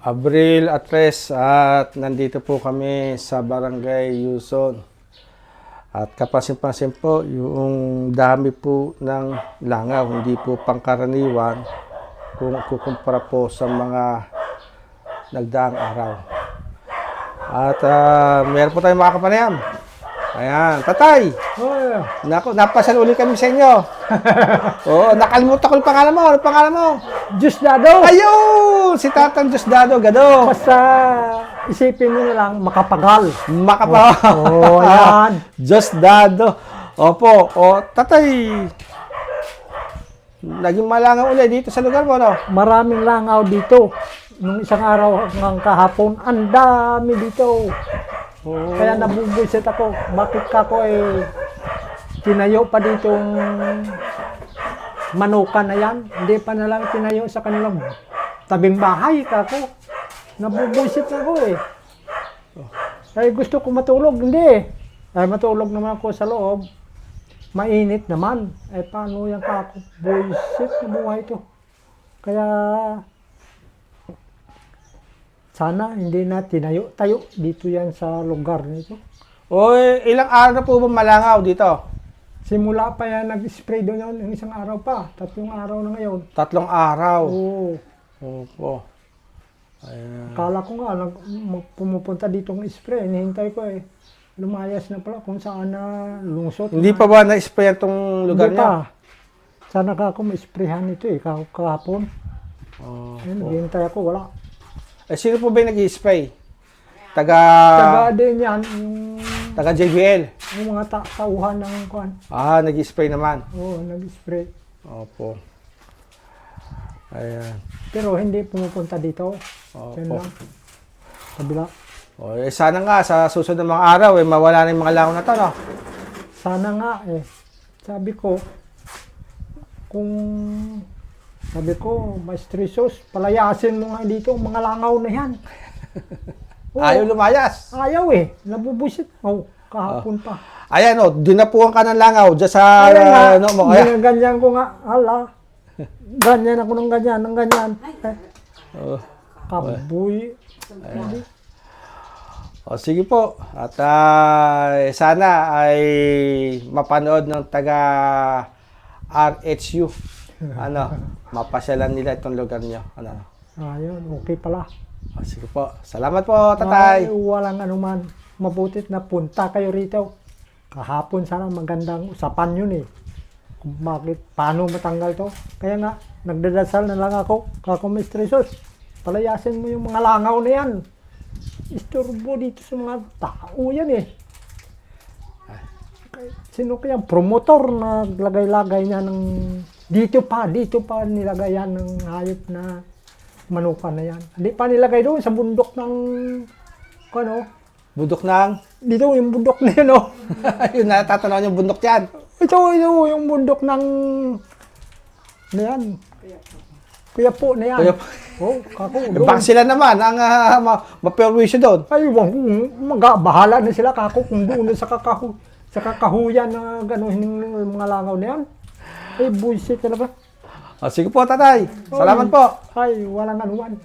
Abril Atres at nandito po kami sa Barangay Yuson. At kapansin-pansin po, yung dami po ng langaw, hindi po pangkaraniwan kung kukumpara po sa mga nagdaang araw. At ah, meron po tayong mga kapanayam. Ayan, tatay! Oh, Naku, napasal uli kami sa inyo. Oo, nakalimutan ko yung pangalan mo. Ano pangalan mo? Diyos Dado! Ayun! Si Tatang Diosdado Gado. Basta isipin mo na lang, makapagal. Makapa. Oh, yan. Diosdado. Opo. O, tatay. Naging malangaw uli dito sa lugar mo, no? Maraming langaw dito. Nung isang araw hanggang kahapon, ang dami dito. Oo. Kaya nabubuisit ako. Bakit ka ko eh, tinayo pa ditong manukan na yan. Hindi pa na lang tinayo sa kanilang tabing bahay kako. Nabubuisit ako eh. Ay gusto ko matulog, hindi. Ay matulog naman ako sa loob. Mainit naman. Eh paano yan kako? Buisit na buhay to. Kaya sana hindi na tinayo tayo dito yan sa lugar nito. O, ilang araw na po ba malangaw dito? Simula pa yan nag-spray doon yun, yung isang araw pa. Tatlong araw na ngayon. Tatlong araw. Oo. Opo. Ayan. Kala ko nga, nag, pumupunta dito ng spray. Hinihintay ko eh. Lumayas na pala kung saan na lungsot. Hindi pa ba na-spray itong lugar Hindi niya? pa. Sana ka ako ma-sprayhan ito eh, kah- kahapon. Oh. Ayun, naghihintay ako, wala. Eh, sino po ba yung nag-spray? Taga... Taga din yan, yung, Taga JBL. yung mga ta- tauhan ng kuan. Ah, nag-spray naman. Oo, nag-spray. Opo. Ayan. Pero hindi pumupunta dito. Yan Opo. lang. Kabila. O, eh, sana nga sa susunod ng mga araw, eh, mawala na yung mga langaw na to, no? Sana nga eh. Sabi ko, kung sabi ko, Maestro Jesus, palayasin mo nga dito ang mga langaw na yan. Oo, Ayaw lumayas. Ayaw eh. Nabubusit. Oh, kahapon pa. Ayan, o, dinapuan ka ng langaw dyan sa, Ayaw nga, ano mo, ayan. ginaganyan ko nga. Hala. Ganyan ako ng ganyan, ng ganyan. Eh, Oh. kabuy. O, sige po. At ah, sana ay mapanood ng taga RHU. Ano, mapasyalan nila itong lugar nyo. Ano? Ayun, okay pala. O, sige po. Salamat po, tatay. Ay, walang anuman. Mabutit na punta kayo rito. Kahapon sana magandang usapan yun eh. Kung bakit, paano matanggal to. Kaya nga, nagdadasal na lang ako. Kako Mr. Jesus, palayasin mo yung mga langaw na yan. Istorbo dito sa mga tao yan eh. Kay- Sino kaya promotor na naglagay-lagay niya ng dito pa, dito pa nilagay yan ng hayop na manukan na yan. Hindi pa nilagay doon sa bundok ng ano, Budok ng... dito yung bundok na yun oh. Yun, natatanaw yung bundok dyan. Ito, ito yung bundok ng na yan. Kuya po na yan. Kuya po. Oh, kako. Doon. Baka sila naman ang uh, ma- maperwisyo doon. Ay, wag, maga, bahala na sila kako kung doon na sa kakahu, sa kakahuyan na gano'n yung mga langaw na yan. Ay, bullshit talaga. O, sige po, tatay. Salamat po. Ay, walang anuman.